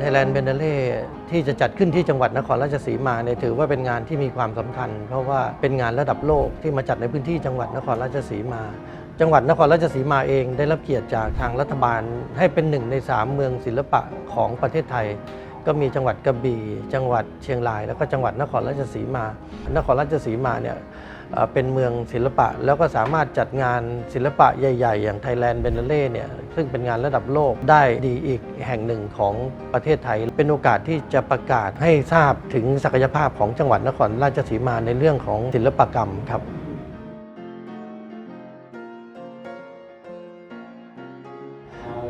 งาน Thailand b e n d a l e ที่จะจัดขึ้นที่จังหวัดนครราชสีมาเนี่ยถือว่าเป็นงานที่มีความสำคัญ เพราะว่าเป็นงานระดับโลกที่มาจัดในพื้นที่จังหวัดนครราชสีมา จังหวัดนครราชสีมาเองได้รับเกียรติจากทางรัฐบาลให้เป็นหนึ่งในสามเมืองศิลปะของประเทศไทย ก็มีจังหวัดกระบี่จังหวัดเชียงราย แล้วก็จังหวัดนครราชสีมา นครราชสีมาเนี่ยเป็นเมืองศิลปะ แล้วก็สามารถจัดงานศิลปะใหญ่ ๆ อย่าง Thailand b e n d a l e เนี่ยซึ่งเป็นงานระดับโลกได้ดีอีกแห่งหนึ่งของประเทศไทย เป็นโอกาสที่จะประกาศให้ทราบถึงศักยภาพของจังหวัดนครราชสีมาในเรื่องของศิลปกรรมครับ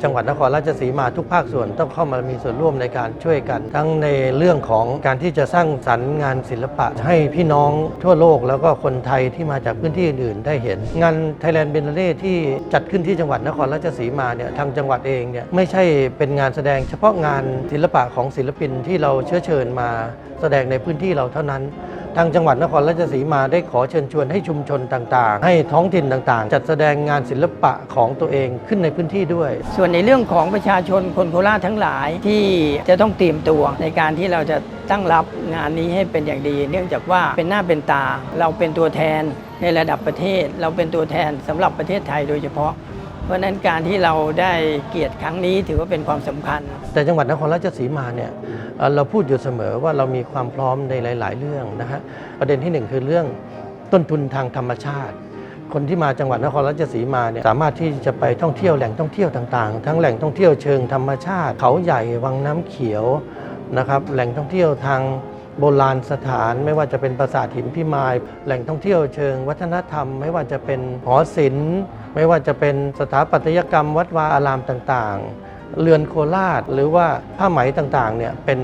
จังหวัดนครราชสีมาทุกภาคส่วนต้องเข้ามามีส่วนร่วมในการช่วยกัน ทั้งในเรื่องของการที่จะสร้างสรรค์งานศิลปะ ให้พี่น้องทั่วโลกแล้วก็คนไทยที่มาจากพื้นที่อื่นๆ ได้เห็น งาน Thailand b e n a l e ที่จัดขึ้นที่จังหวัดนครราชสีมาเนี่ยทางจังหวัดเองเนี่ยไม่ใช่เป็นงานแสดงเฉพาะงานศิลปะของศิลปินที่เราเชื้อเชิญมาแสดงในพื้นที่เราเท่านั้น ทางจังหวัดนครราชสีมาได้ขอเชิญชวนให้ชุมชนต่างๆ ให้ท้องถิ่นต่างๆ จัดแสดงงานศิลปะของตัวเองขึ้นในพื้นที่ด้วย ส่วนในเรื่องของประชาชนคนโคราชทั้งหลายที่จะต้องเตรียมตัวในการที่เราจะตั้งรับงานนี้ให้เป็นอย่างดี เนื่องจากว่าเป็นหน้าเป็นตา เราเป็นตัวแทนในระดับประเทศ เราเป็นตัวแทนสำหรับประเทศไทยโดยเฉพาะ เพราะนั้นการที่เราได้เกียรติครั้งนี้ถือว่าเป็นความสำคัญ แต่จังหวัดนครราชสีมาเนี่ยเอ่อเราพูดอยู่เสมอว่าเรามีความพร้อมในหลาย ๆ เรื่องนะฮะประเด็นที่หนึ่งคือเรื่องต้นทุนทางธรรมชาติ คนที่มาจังหวัดนครราชสีมาเนี่ยสามารถที่จะไปท่องเที่ยวแหล่งท่องเที่ยวต่างๆ ทั้งแหล่งท่องเที่ยวเชิงธรรมชาติ เขาใหญ่วังน้ำเขียวนะครับแหล่งท่องเที่ยวทางโบราณสถาน ไม่ว่าจะเป็นปราสาทหินพิมาย แหล่งท่องเที่ยวเชิงวัฒนธรรม ไม่ว่าจะเป็นหอศิลป์ ไม่ว่าจะเป็นสถาปัตยกรรมวัดวาอารามต่างๆ เรือนโคราชหรือว่าผ้าไหมต่างๆเนี่ยเป็น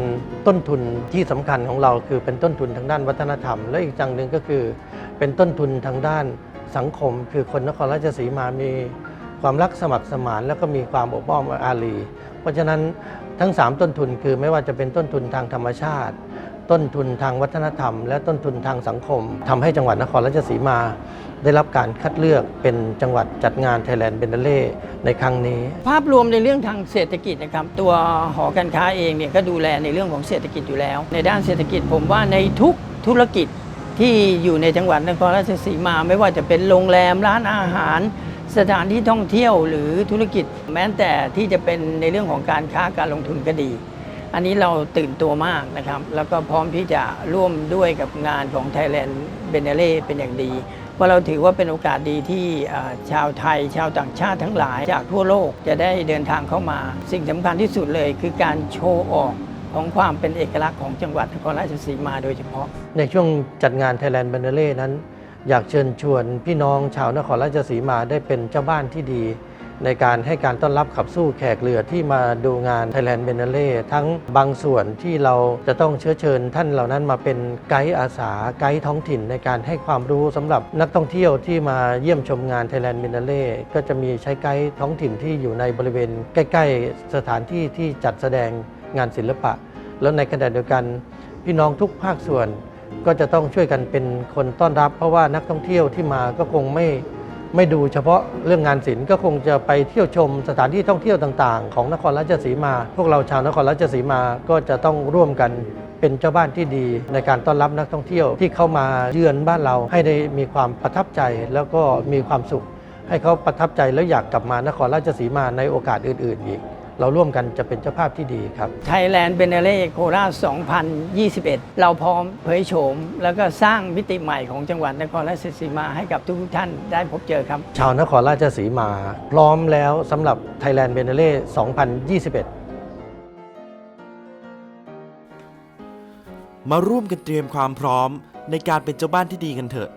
ต้นทุนที่สำคัญของเรา คือเป็นต้นทุนทางด้านวัฒนธรรม และอีกอย่างหนึ่งก็คือ เป็นต้นทุนทางด้านสังคม คือคนนครราชสีมามีความรักสมัครสมาน แล้วก็มีความอบอ้อมอารี เพราะฉะนั้นทั้ง 3 ต้นทุนคือไม่ว่าจะเป็นต้นทุนทางธรรมชาติ ต้นทุนทางวัฒนธรรม และต้นทุนทางสังคมทำให้จังหวัดนครราชสีมา ได้รับการคัดเลือกเป็นจังหวัดจัดงาน Thailand b e n d a l e ในครั้งนี้ ภาพรวมในเรื่องทางเศรษฐกิจนะครับตัวหอการค้าเองเนี่ยก็ดูแลในเรื่องของเศรษฐกิจอยู่แล้ว ในด้านเศรษฐกิจผมว่าในทุกธุรกิจที่อยู่ในจังหวัดนครราชสีมา ไม่ว่าจะเป็นโรงแรมร้านอาหาร สถานที่ท่องเที่ยวหรือธุรกิจแม้แต่ที่จะเป็นในเรื่องของการค้าการลงทุนก็ดี อันนี้เราตื่นตัวมากนะครับ แล้วก็พร้อมที่จะร่วมด้วยกับงานของ Thailand b e n a l e เป็นอย่างดีเพราะเราถือว่าเป็นโอกาสดีที่ชาวไทย ชาวต่างชาติทั้งหลายจากทั่วโลกจะได้เดินทางเข้ามา สิ่งสำคัญที่สุดเลยคือการโชว์ออกของความเป็นเอกลักษณ์ของจังหวัดนครราชสีมาโดยเฉพาะ ในช่วงจัดงาน Thailand b e n d a l e นั้น อยากเชิญชวนพี่น้องชาวนครราชสีมาได้เป็นเจ้าบ้านที่ดี ในการให้การต้อนรับขับสู้แขกเรือที่มาดูงาน Thailand b e n a l e ทั้งบางส่วนที่เราจะต้องเชื้อเชิญท่านเหล่านั้นมาเป็นไกด์อาสาไกด์ท้องถิ่นในการให้ความรู้สำหรับนักท่องเที่ยวที่มาเยี่ยมชมงาน Thailand b e n a l e ก็จะมีใช้ไกด์ท้องถิ่นที่อยู่ในบริเวณ ใกล้ ๆ สถานที่ที่จัดแสดงงานศิลปะ แล้วในขณะเดียวกันพี่น้องทุกภาคส่วนก็จะต้องช่วยกันเป็นคนต้อนรับ เพราะว่านักท่องเที่ยวที่มาก็คงไม่ ไม่ดูเฉพาะเรื่องงานศิลป์ก็คงจะไปเที่ยวชมสถานที่ท่องเที่ยวต่างๆ ของนครราชสีมา พวกเราชาวนครราชสีมาก็จะต้องร่วมกันเป็นเจ้าบ้านที่ดีในการต้อนรับนักท่องเที่ยวที่เข้ามาเยือนบ้านเราให้ได้มีความประทับใจแล้วก็มีความสุข ให้เขาประทับใจแล้วอยากกลับมานครราชสีมาในโอกาสอื่น ๆ อีก เราร่วมกันจะเป็นเจ้าภาพที่ดีครับ Thailand b e n a l e โคราช2021 เราพร้อมเผยโฉม แล้วก็สร้างมิติใหม่ของจังหวัดนครราชสีมาให้กับทุกๆท่านได้พบเจอครับ ชาวนครราชสีมา พร้อมแล้วสำหรับ Thailand b e n a l e 2021มาร่วมกันเตรียมความพร้อมในการเป็นเจ้าบ้านที่ดีกันเถอะ